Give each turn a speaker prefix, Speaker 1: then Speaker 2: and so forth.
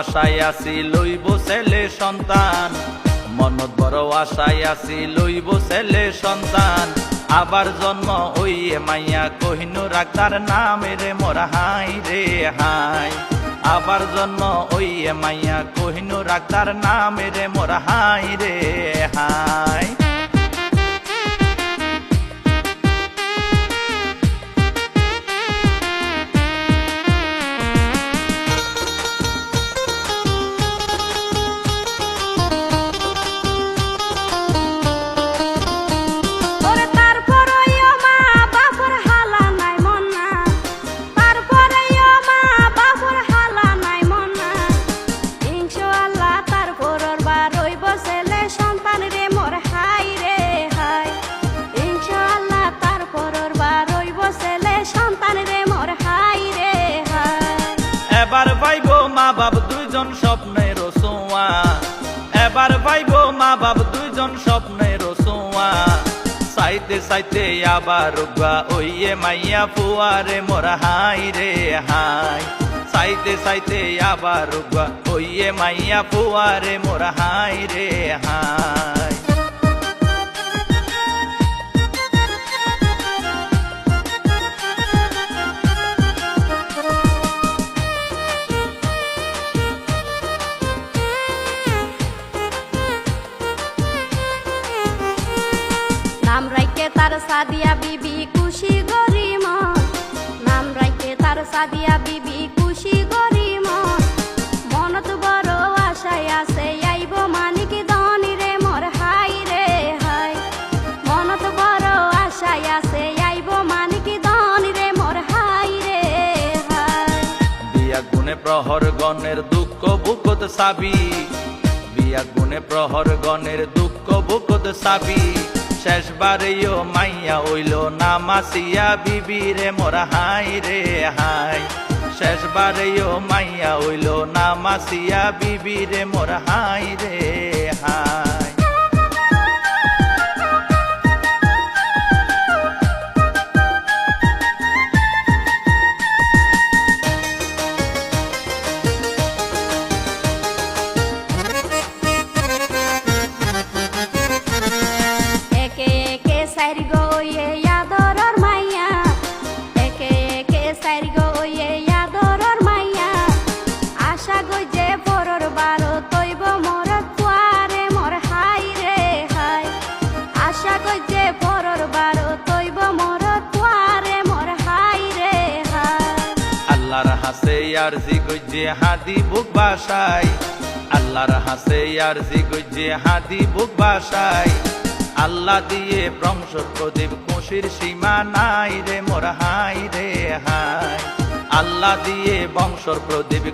Speaker 1: আশায় আছি লইব ছেলে সন্তান। মনত বড় আশায় আছি লইব ছেলে সন্তান। আবার জন্ম ওই মাইয়া কহিনু রাখার নাম রে মোর হাই রে হাই। আবার জন্ম ওই মাইয়া কহিনু রাখার নাম রে মোর হাই রে হাই। এবার ভাইব মা বাপ দুইজন স্বপ্নের রসোয়া এবার ভাইব মা বাপ দুইজন স্বপ্নের রসোয়া সাইতে সাইতে আবার রুগা ওইয়ে মাইয়া ফুয়ারে মোরা হাই রে হাই। সাইতে সাইতে আবার রুগা ওইয়ে মাইয়া ফুয়ারে মোরা হাই রে হাই।
Speaker 2: তার সাদিয়া বিবি খুশি গরিম নাম রাইকে তার সাদিয়া বিবি খুশি গরিম মনত বড় আশায় আছে, আইব মানিক ধনী রে, মোর হাই রে হাই। মনত বড় আশায় আছে, আইব মানিক ধনী রে, মোর হাই রে হাই।
Speaker 1: বিয়া গুণে প্রহর গণের দুঃখ বুকত সাবি। বিয়া গুণে প্রহর গণের দুঃখ বুকত সাবি। শেষবারেও মাইয়া ওইলো না মাসিয়া বিবি রে মোরা হাই রে হাই। শেষবারেও মাইয়া ওইলো না মাসিয়া বিবি রে মোরা হাই রে হাই।
Speaker 2: সাইর গইয়ে ইয়াদরর মাইয়া। একে একে সাইর গইয়ে ইয়াদরর মাইয়া। আশা গই যে পরর বারো তৈব মোর কুয়ারে হাই রে হাই। আশা গই যে পরর বারো তৈব মোর কুয়ারে হাই রে হাই।
Speaker 1: আল্লাহর হাসে আর জি গজ্জে হাদি বুক বাসাই আল্লাহর হাসে আর জি গজ্জে হাদি বুক বাসাই আল্লাহ দিয়ে ব্রংশ প্রদীপ খুশির সীমা নাই রে, মোর হাই রে হাই আল্লাহ দিয়ে বংশর প্রদীপ